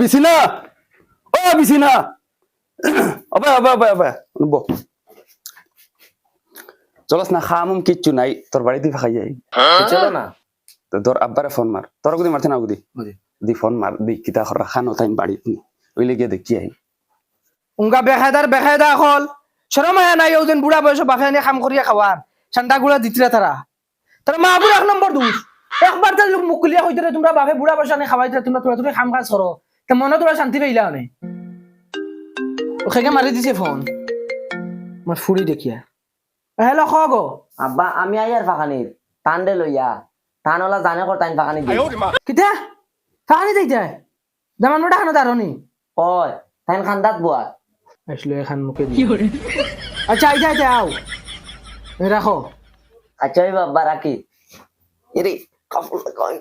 বিছিনা। ও বিছিনা। অবে অবে অবে অবে ব চলস না খামুম কিচ্ছু নাই। তোর খাই যাই চলো না? তো ধর আব্বারে ফোন মার তোর গুদি মারতে না গুদি দি ফোন মার দি কিতা খরা খানো তাই বাড়ি ওইলে গিয়ে দেখি আই উঙ্গা বেখায়দার বেখায়দা হল সরম আয়া নাই ওজন বুড়া বয়স বাফে আনি কাম করিয়া খাওয়ার ঠান্ডা গুড়া দিতরা তারা তারা মা বুড়া এক নম্বর দোষ একবার তার লোক মুকুলিয়া হইতে তোমরা বাপে বুড়া বয়স আনি খাওয়াইতে তোমরা তোরা তুমি কাম কাজ করো তা মনে তোরা শান্তি পাইলা অনে ওখানে মারি দিছে ফোন আমার ফুড়ি দেখিয়া হ্যালো খ গো আব্বা আমি আইয়ার ফাঁকানির টান দে লইয়া টান ওলা জানে কর টাইম ফাঁকানি দিয়ে কিতা ফাঁকানি যাইতে দামান মোটা খানো দারনি কয় টাইম খান্দাত বুয়া আসলে এখান মুখে দিয়ে আচ্ছা আইতে আইতে আও এই রাখো আচ্ছা ওই বাবা রাখি এরে কাপড় কয়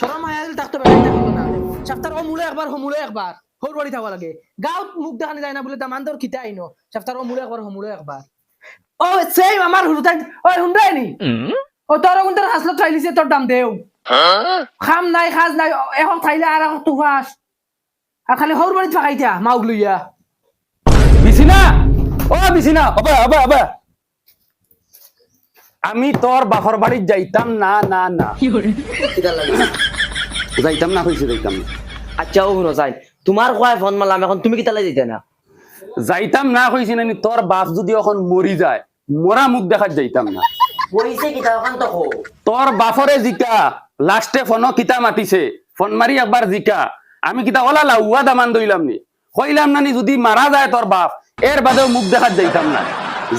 শরম আয়া তাকতো বেড়াই থাকিব না। সপ্তাহ ও মূলে একবার হমুলে একবার। হর বাড়ি থাকবা লাগে। গাঁৱত মুখ দেখানি যায় না বলে তামান তোর খিতা আইনো ও মূলে একবার হমুলে একবার। ও সেই আমার হুরুতাই ওই হুন্ডাই নি? ও তোর গুণ তোর হাসলত ঠাইলিছে তোর দাম দেও। খাম নাই খাজ নাই এখন ঠাইলে আর এখন তুফাস আর খালি হর বাড়িত ফাঁকাইতা মাউক লইয়া বিছিনা? ও বিছিনা অবে অবে অবে আমি তোর বাপর বাড়ির যাইতাম না না না। যাইতাম না হয়েছে যাইতাম না। আচ্ছা ও চাই তোমার কয় ফোন মারলাম এখন তুমি কিতা লাগে যেতে না? যাইতাম না কইছি নানি তোর বাপ যদি এখন মরি যায় মরা মুখ দেখাত যাইতাম না। বইছে কিতা ওখান তো কো তোর বাপরে জিকা লাস্টে ফোন কিতা মাতিছে ফোন মারি একবার জিকা। আমি কিতা ওলা লাউয়া দামান দইলাম নি। কইলাম নানি যদি মারা যায় তোর বাপ এর বাদেও মুখ দেখাত যাইতাম না।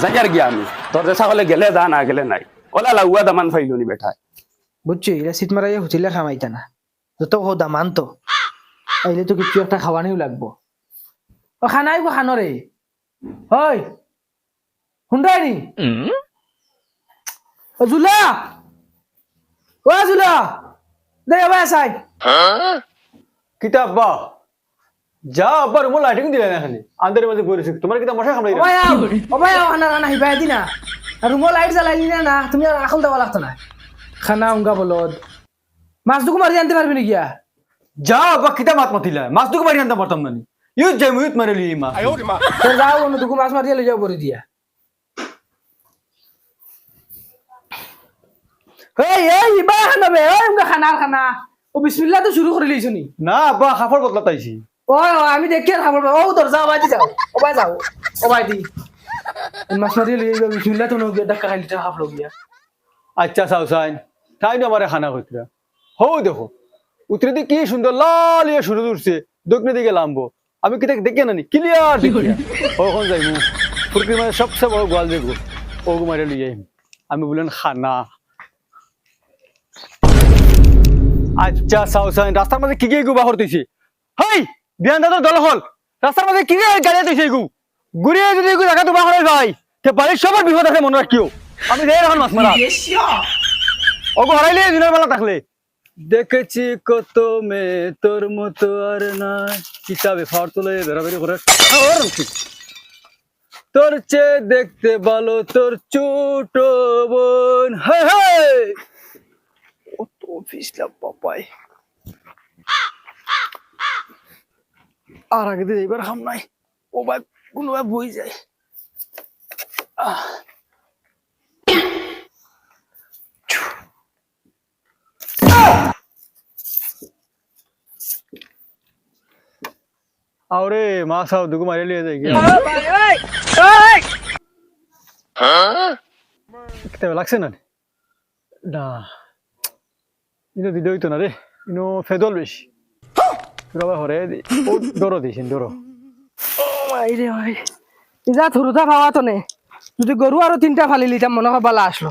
যাইয়ার গিয়া আমি তোর দেশা হলে গেলে যা না গেলে নাই। ওলা লাউয়া দামান ফাইলো নি বেঠায় বুঝছি এরা সিট মারাইয়া হুচিলে খামাইতা না। যত হো দামান তো। আইলে তো কিছু একটা খাওয়ানিও লাগবো। ও খানাই গো খানরে হয়। হুন্ডাই নি ও জুলা। ও জুলা। দে আবার আসাই কিতা আব্বা যা আব্বা রুমো লাইটিং দিলে না খালি আন্দারের মধ্যে পড়েছে তোমার কিতা মশা ওবাই ওবাই খানা দিনা আর রুমো লাইট জ্বালাইলি না না তুমি আর আখল দেওয়া লাগতো না। খানা উঙ্গা বলদ। মাছ দুকু মারি আনতে পারবি নাকি? যা কিতা মাত মাতিলা? মাছ দুকে বাড়ি আনতে পারতাম না ইউত যাই ইউত মারে লি মা। তোর যাও অন্য দুকু মাছ মারিয়া লই যাও দিয়া। এই এই ইবা খানা বে ওই উঙ্গা খানা খানা। ও বিসমিল্লাহ তো শুরু করে লইছনি না? আব্বা খাফর বদলা তাইছি ওই, আমি দেখি ও যাও যাও ও ও যাও বিসমিল্লাহ তো নগিয়া ডাক্কা খাইলি টা খাফলো গিয়া। আচ্ছা তাই আমারে খানা দেখো উত্তরে দিকে কি সুন্দর লাল ইয়ে উঠছে দক্ষিণে দিকে লাম্বো। আমি কিতা দেখে নানি ক্লিয়ার দেখি যাইমু। মানে সবচেয়ে বড় গোয়াল দেখব ওগু মারে লই আমি বললেন খানা আচ্ছা চাও সাইন রাস্তার মাঝে কি কি গু বাহর দিছি? হাই! বিয়ান দল হল। রাস্তার মাঝে কি গাড়ি গু ঘুরিয়ে যদি গু জায়গা তো বাহরে যাই তে বাড়ির সবার বিপদ আছে মনে রাখিও আমি যাই এখন মাছ মারা ওগো হারাইলে দিনের বেলা থাকলে দেখেছি কত মেয়ে তোর মতো আর না কিতাবে ফার তোলে বেড়াবেড়ি করে তোর চেয়ে দেখতে ভালো তোর ছোট বোন। হাই হাই কত পিছলা বাপাই আর আগে দিয়ে এবার হাম নাই। ও ভাই কোনো ভাই বই যায়। আরে মা সাহেব দুগু মারি লিয়ে যায় গিয়া লাগছে না? না। ইনো দিতে হইতো না রে। ইনো ফেদল বেশি। রবা হরে ও ডরো দিছেন ডরো মাইরে ভাই ইজা থুরুতা ভাবা তো নে যদি গরু আরও তিনটা ফালি লিতাম মনে হয় বালা আসলো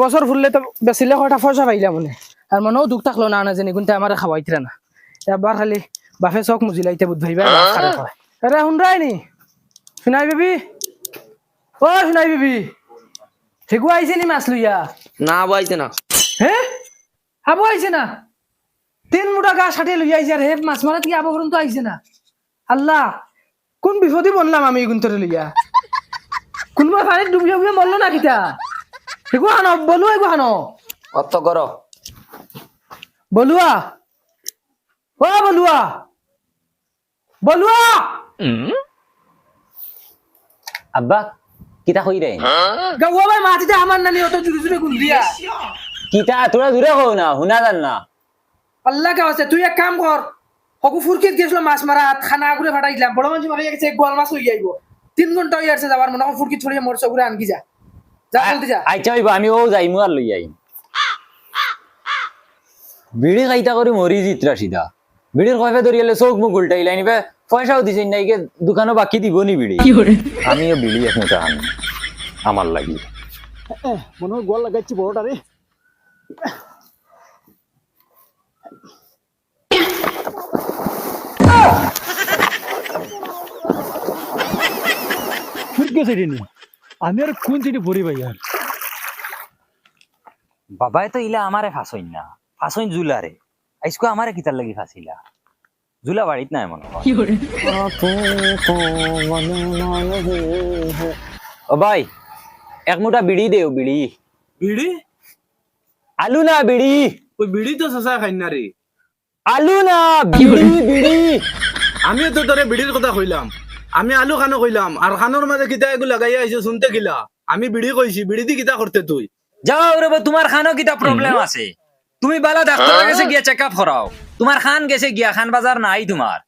বছর ফুললে তো বেচিলে কয়টা পয়সা পাইলাম মনে আর মনেও দুঃখ থাকল না না জানি কিন্তু আমার খাওয়াইতরা না এবার খালি বাফে চক মুজিলাইতে বুধ ভাইবা আরে শুনরাই নি শুনাই বিবি ও শুনাই বিবি ঠিকু আইছে নি মাছ লইয়া না বইছে না হে আবু আইছে না তিন মুঠা গা সাটিয়ে লইয়া আইছে আর হে মাছ মারা কি আবু পর্যন্ত আইছে না? আল্লাহ কোন বিপদে বললাম আমি গুন্তরে লইয়া কোনবা পানিত ডুবিয়া ডুবিয়া মরলো না কিতা? এগো হানো বলুয়া এগো হানো। অত করো বলুয়া ও বলুয়া বলুয়া আব্বা কিতা কই রে গাওয়া ভাই মাটিতে আমার নানি অত জুড়ে জুড়ে গুল দিয়া কিতা তোরা দূরে কও না শুনা যান না? আল্লাহ কে আছে তুই এক কাম কর। হকু ফুরকিত গেছিল মাছ মারা খানা আগুরে ফাটাই দিলাম। বড় মানুষ মারা গেছে গোয়াল মাছ হয়ে যাইব। তিন ঘণ্টা হয়ে আসছে যাবার মনে হয় ফুরকি ছড়িয়ে মরছে ঘুরে আনকি যা। যা জলদি যা। আইটা হইব আমি ও যাইমু আর লই আইম। বিড়ি খাইতা করে মরি জিতরা সিধা। বিড়ির কয়ফে ধরিয়ালে চোখ মুখ পয়সাও দিছে নাইকে দোকানও বাকি দিব নি বিড়ি আমিও বিড়ি এখন চাহান আমার লাগি। মনে হয় গোয়াল লাগাইছি বড়টা রে। ফুটকে সেটি আমি আর কোন চিঠি পড়ি ভাই আর বাবাই তো ইলা আমারে ফাঁসইন না ফাঁসইন জুলারে আইসকো আমারে কিতার লাগি ফাঁসিলা জুলা বাড়িত নাই মনে ও ভাই এক মুঠা বিড়ি দেও বিড়ি বিড়ি আলু না বিড়ি ওই বিড়ি তো সসা খাই না রে আলু না বিড়ি বিড়ি আমি তো তোরে বিড়ির কথা কইলাম আমি আলু খানো কইলাম আর খানোর মাঝে কিতা এগুলো লাগাইয়া আইছে শুনতে গিলা। আমি বিড়ি কইছি বিড়ি দি কিতা করতে তুই? যাও রে তোমার খানো কিতা প্রবলেম আছে। তুমি বালা ডাক্তারের কাছে গিয়া চেক আপ করাও তোমার খান গেছে গিয়া খান বাজার নাই তোমার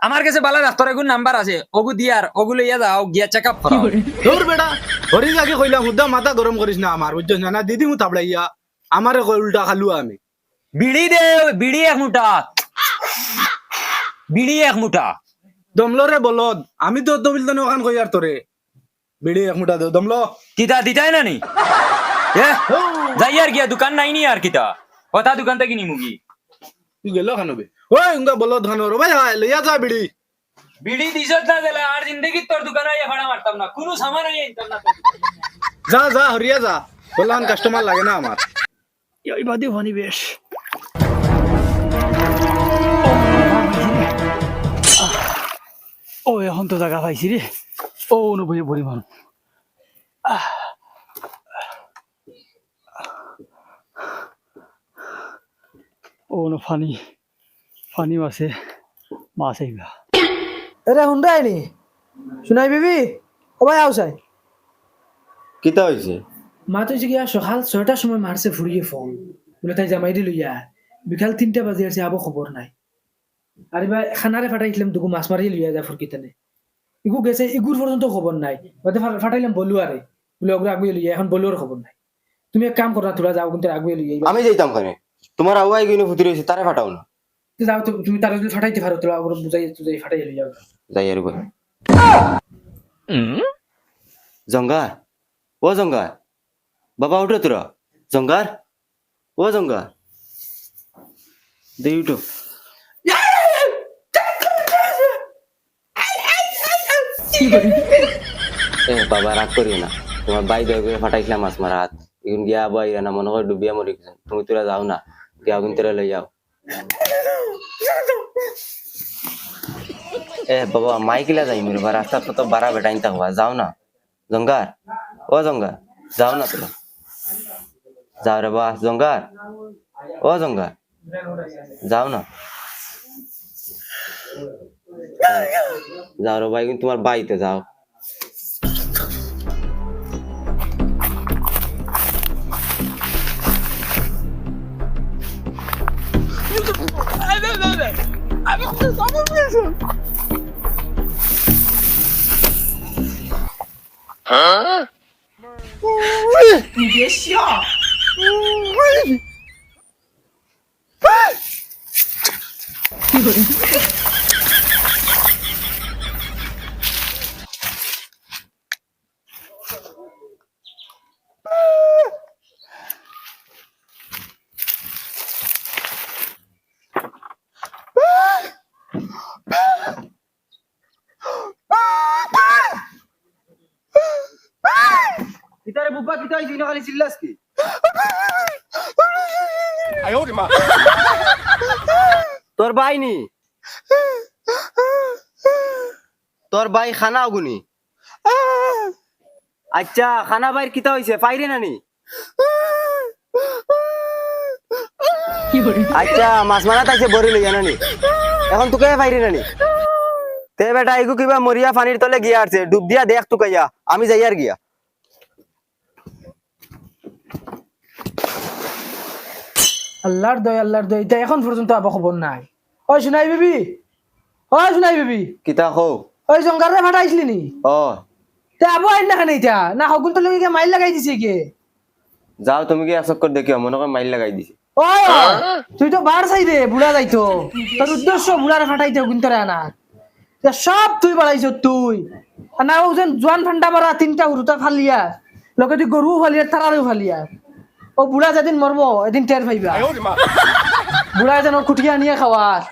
আমার কাছে বালা ডাক্তারের গুণ নাম্বার আছে ওগু দিয়ার ওগু লইয়া যাও গিয়া চেক আপ করাও তোর বেটা হরি আগে কইলাম হুদা মাথা গরম করিস না আমার বুঝছিস না না দিদি মু থাপড়াইয়া আমারে কই উল্টা খালু আমি। বিড়ি দে বিড়ি এক মুঠা। বিড়ি এক মুঠা। দমলো রে বলদ আমি তো তবিল তো ওখান কই আর তোরে বিড়ি এক মুঠা দেও দমলো। কিতা দিতাই না নি এ যাই আর গিয়া দোকান নাই নি আর কিতা? কথা দোকান থেকে নি মুগি। তুই গেল খানবে ওই উঙ্গা বলদ খানো রে ভাই হায়, লইয়া যা বিড়ি। বিড়ি দিছত না দিলে আর জিন্দগি তোর দোকানে আইয়া ভাড়া মারতাম না। কোনো সামান আইয়া আনতাম না যা যা হরিয়া যা। বললাম কাস্টমার লাগে না আমার এই বাদে ভানি বেশ। ও এখন তো জায়গা পাইছি রে। ও অনুভূতি পরিমাণ। ও ন ফানি মাছ আইবা। এরে হুন্ডাই নি শুনাই বিবি? ও ভাই আও চাই। কিতা হয়েছে মা তো গিয়া সকাল ছয়টার সময় মারছে ফুরিয়ে ফোন। বলে তাই জামাই দি লইয়া বিকাল তিনটা বাজে আছে আবো খবর নাই। আর এবার খানারে ফাটাইছিলাম দুগু মাছ মারিয়ে লইয়া যায় ফুরকিতেনে ইগু গেছে ইগুর পর্যন্ত খবর নাই। বাদে ফাটাইলাম বলু আরে বলে ওগুলো আগুয়ে লইয়া এখন বলুর খবর নাই। তুমি এক কাম করো না তোরা যাও কিন্তু আগুয়ে লইয়া আমি যাইতাম খানে তোমার আগুয়াই গিয়ে ফুটি রয়েছে তারে ফাটাও না। যাও তো তুমি তারা যদি ফাটাইতে পারো তোরা ওগুলো বুঝাই তুজাই ফাটাই লইয়া যাও যাই আর বল জঙ্গার ও জঙ্গার বাবা উঠো তোরা জঙ্গার ও জঙ্গার দেই উঠো। বাবা, রাগ করিও না। তোমার বাই দয় করে ফাটাইছিলাম মাছ মারা হাত। না, মনে ডুবিয়া মরি তুমি তোরা যাও না, গিয়া কিন্তু লই যাও। এ, বাবা মাইকিলা যাই মিরবা রাস্তা তো বারা বেটাইন থাকবা যাও না। জঙ্গার ও জঙ্গার যাও না তোরা। যাও রে বা জঙ্গার ও জঙ্গার যাও না। যাও রে ভাই তোমার বাড়িতে যাও। কিতারে বুব্বা কিতা চিল্লাস কি তোর ভাই নি? তোর ভাই খানা আগুনি আচ্ছা খানা বাইর কিতা হইছে? পাইরে নানি আচ্ছা মাছ মারা তাইছে বরি লইয়া নানি এখন তোকে পাইরি নানি তে বেটা এগু কিবা মরিয়া পানির তলে গিয়া আছে ডুব দিয়া দেখ তোকে ইয়া। আমি যাই আর গিয়া। আল্লাহর দয় আল্লাহর দয়। এটা এখন পর্যন্ত আবার খবর নাই। ওই শুনাই বিবি ওই শুনাই বিবি। কিতা হো ওই জঙ্গারে ফাটাইছিলি নি? ও তে আবু আইন না খানে এটা না হগুন তো লগে মাইল লাগাই দিছে কে যাও তুমি কি আসক করে দেখিও মনে করে মাইল লাগাই দিছে। ওই তুই তো বার চাই রে বুড়া যাইতো তোর উদ্দেশ্য বুড়ারে ফাটাইতে হগুন তোরে আনা। তে সব তুই বাড়াইছ তুই। না ও যেন জোয়ান ফান্ডা মারা তিনটা উরুতা ফালিয়া। লগে তুই গরু ফালিয়া তারারেও ফালিয়া ও বুড়া যেদিন মরবো এদিন টের পাইবা। বুড়া যেন খুটিয়া নিয়ে খাওয়ার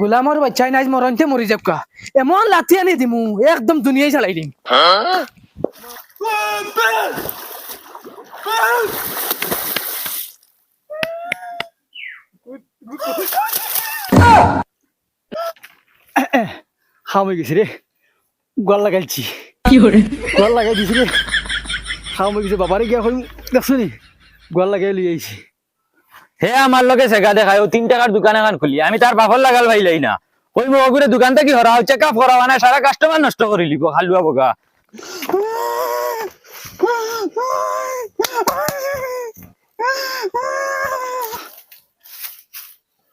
গোলামর বাচ্চাই নাই মরণতে মরি যাবকা এমন লাথি আনি দিমু একদম দুনিয়ায় চালাই দিম। হাম গেছি রে গোয়াল লাগাইছি। গোয়াল লাগাই দিছি রে হাম হয়ে গেছে বাবারে গিয়া কই দেখছ নি? গোয়াল লাগাই লই আইছি হে আমার লগে সেগা দেখায় ও তিন টাকার দোকান এখন খুলি। আমি তার বাপর লাগাল ভাইলাই না ওই মগুরে দোকান থেকে হরাও চেক আপ করা মানে সারা কাস্টমার নষ্ট করে লিব হালুয়া বগা।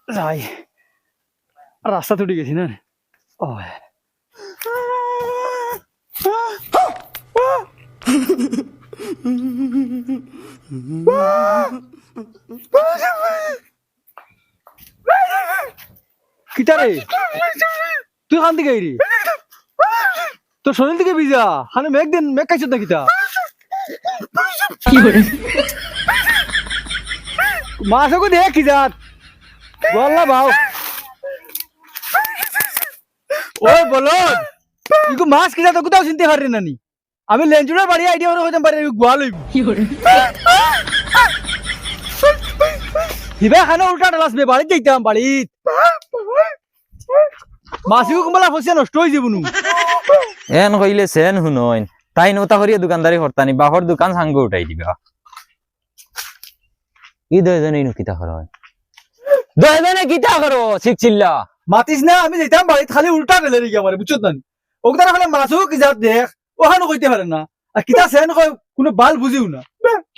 যাই। রাস্তা তুটি গেছি না? ও কিতা রে তুই খান থেকে রে তোর শরীর থেকে ভিজা। হানে মেঘ দিন মেঘ খাইছত না কিতা মাছকো দেখ কি জাত। বললা ভাও। ওই বলো মাছ কি জাত কোথাও চিনতে পারি নানি আমি লেঞ্জুরের বাড়ি আইডিয়া করে হইতাম পারি গোয়া লইব হিবে খানে উল্টা ডালাস বে বাড়িতে যাইতাম বাড়িত। মাছিও কুমলা ফসিয়া নষ্ট হয়ে যাব নু। এন কইলে সেন হুনইন তাই নতা করিয়া দোকানদারি করতানি বাপর দোকান সাঙ্গ উঠাই দিবা। ই দয়জনে ইনু কিতা করো? দয়জনে কিতা করো শিখছিল্লা মাতিস না আমি যেতাম বাড়িতে খালি উল্টা গেলে রে আমার বুঝছত না ওখানে খালি মাছও কি জাত দেখ। ওখানে কইতে পারে না। আর কিতা সেন কয় কোনো বাল বুঝিও না।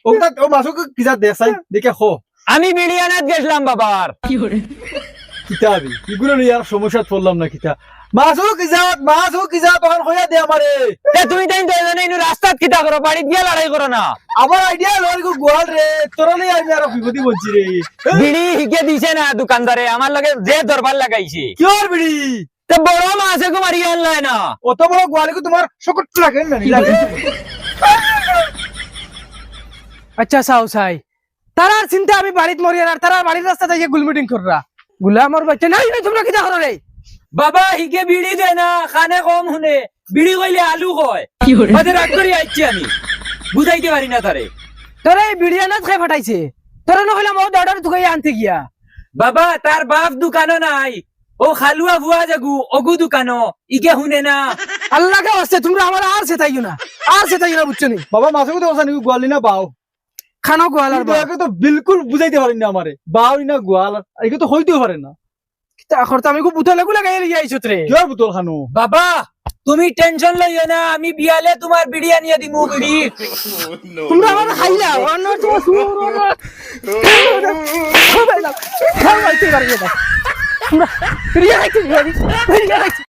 ওখানে ও কি জাত দেখ চাই দেখে খো আমি বিড়িয়ানাত গেছিলাম বাবার। কিতা এগুলো নিয়ে সমস্যা পড়লাম না কিতা। মাছও কি মাছও কি কইয়া দে আমারে এ তুমি তাই দয়জনে ইনু রাস্তাত কিতা করো বাড়িত গিয়া লড়াই করো না? আমার আইডিয়া লয় গো গোয়াল রে তোরা নেই আমি আর বিপদি বলছি রে বিড়ি হিকে দিছে না দোকানদারে আমার লগে যে দরবার লাগাইছে। কিয়র বিড়ি তে বড় মাছে কো মারি না। অত বড় তোমার সকট লাগে না আচ্ছা চাও চাই তারার চিন্তা আমি বাড়িত মরি আর তারার বাড়ির রাস্তা থেকে গুল মিটিং কররা। গুলামর বাচ্চা নাই নাই তোমরা করো রে বাবা হিকে বিড়ি দে না খানে কম শুনে। বিড়ি কইলে আলু কয়। ওদের রাগ করে আইছি আমি। বুঝাইতে পারি না তারে। তোরা এই বিড়িয়ানাত খাই ফাটাইছে। তোরা নহলে আমার অর্ডার তুকাই আনতে গিয়া। বাবা তার বাপ দোকানও নাই। ও খালুয়া ভুয়া জাগু অগু দোকানো ইকে শুনে না আল্লাহকে আসছে তোমরা আমার আর সেটাইও না আর সেটাইও না বুঝছ নি বাবা মাছকে তো ওসানি গোয়ালি না বাও খানো গোয়ালার বা তোকে তো বিলকুল বুঝাইতে পারেন না আমারে বাও না গোয়াল এগুলো তো হইতেও পারে না এখন তো আমি খুব বুতলে গুলা গাইলে গিয়ে আইছত রে কিয়র বোতল খানো বাবা তুমি টেনশন লইও না আমি বিয়ালে তোমার বিড়ি আনিয়ে দিমু বিড়ি তোমরা আমার খাইলা অন্য তোমার সুর খাইলা খাইলা তুই বাড়ি যা